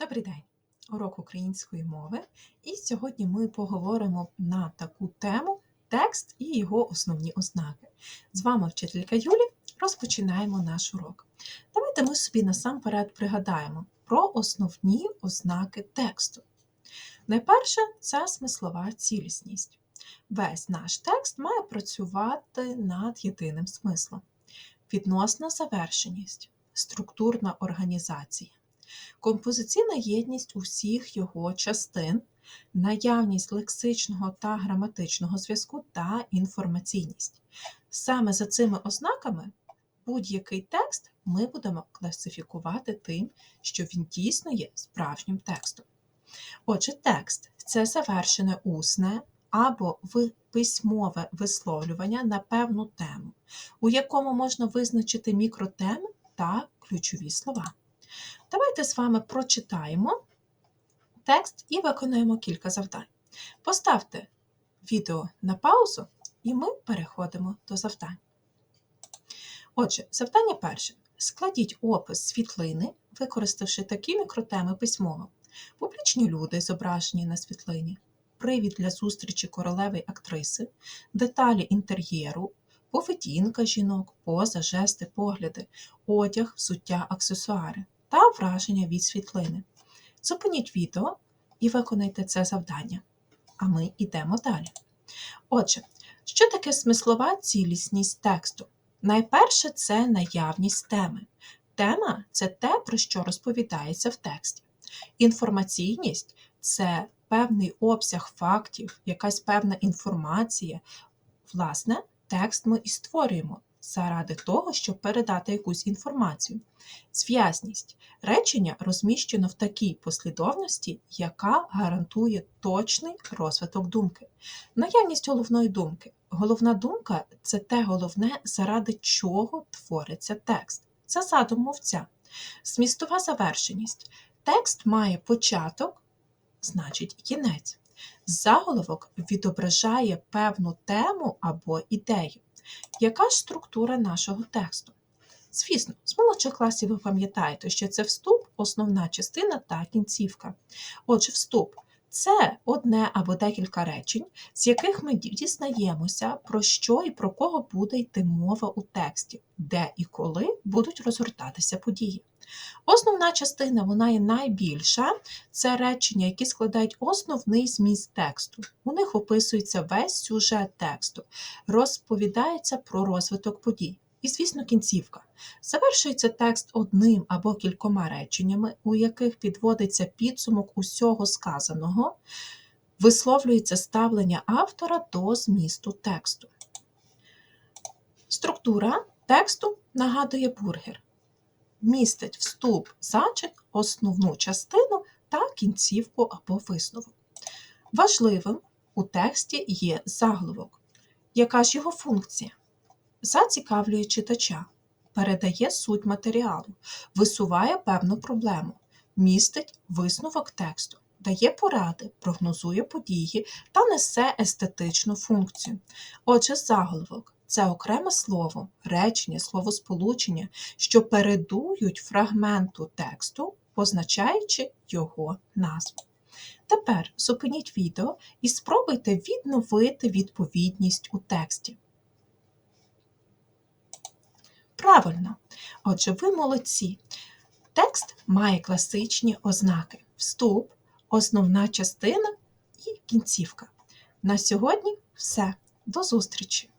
Добрий день! Урок української мови. І сьогодні ми поговоримо на таку тему текст і його основні ознаки. З вами вчителька Юлі. Розпочинаємо наш урок. Давайте ми собі насамперед пригадаємо про основні ознаки тексту. Найперше це смислова цілісність. Весь наш текст має працювати над єдиним смислом. Відносна завершеність, структурна організація композиційна єдність усіх його частин, наявність лексичного та граматичного зв'язку та інформаційність. Саме за цими ознаками будь-який текст ми будемо класифікувати тим, що він дійсно є справжнім текстом. Отже, текст це завершене усне або письмове висловлювання на певну тему, у якому можна визначити мікротеми та ключові слова. Давайте з вами прочитаємо текст і виконуємо кілька завдань. Поставте відео на паузу, і ми переходимо до завдань. Отже, завдання перше. Складіть опис світлини, використавши такі мікротеми письмово. Публічні люди, зображені на світлині, привід для зустрічі королеви актриси, деталі інтер'єру, поведінка жінок, поза, жести, погляди, одяг, взуття, аксесуари та враження від світлини. Зупиніть відео і виконайте це завдання. А ми йдемо далі. Отже, що таке смислова цілісність тексту? Найперше це наявність теми. Тема це те, про що розповідається в тексті. Інформаційність це певний обсяг фактів, якась певна інформація. Власне, текст ми і створюємо заради того, щоб передати якусь інформацію. Зв'язність речення розміщено в такій послідовності, яка гарантує точний розвиток думки. Наявність головної думки. Головна думка це те головне, заради чого твориться текст. Це задум мовця. Змістова завершеність. Текст має початок, значить кінець. Заголовок відображає певну тему або ідею. Яка ж структура нашого тексту? Звісно, з молодших класів ви пам'ятаєте, що це вступ, основна частина та кінцівка. Отже, вступ це одне або декілька речень, з яких ми дізнаємося, про що і про кого буде йти мова у тексті, де і коли будуть розгортатися події. Основна частина, вона є найбільша, це речення, які складають основний зміст тексту. У них описується весь сюжет тексту, розповідається про розвиток подій. І, звісно, кінцівка. Завершується текст одним або кількома реченнями, у яких підводиться підсумок усього сказаного, висловлюється ставлення автора до змісту тексту. Структура тексту нагадує бургер містить вступ, зачек, основну частину та кінцівку або висновок. Важливим у тексті є заголовок. Яка ж його функція? Зацікавлює читача, передає суть матеріалу, висуває певну проблему, містить висновок тексту, дає поради, прогнозує події та несе естетичну функцію. Отже, заголовок це окреме слово, речення, словосполучення, що передують фрагменту тексту, позначаючи його назву. Тепер зупиніть відео і спробуйте відновити відповідність у тексті. Правильно. Отже, ви молодці. Текст має класичні ознаки: вступ, основна частина і кінцівка. На сьогодні все. До зустрічі!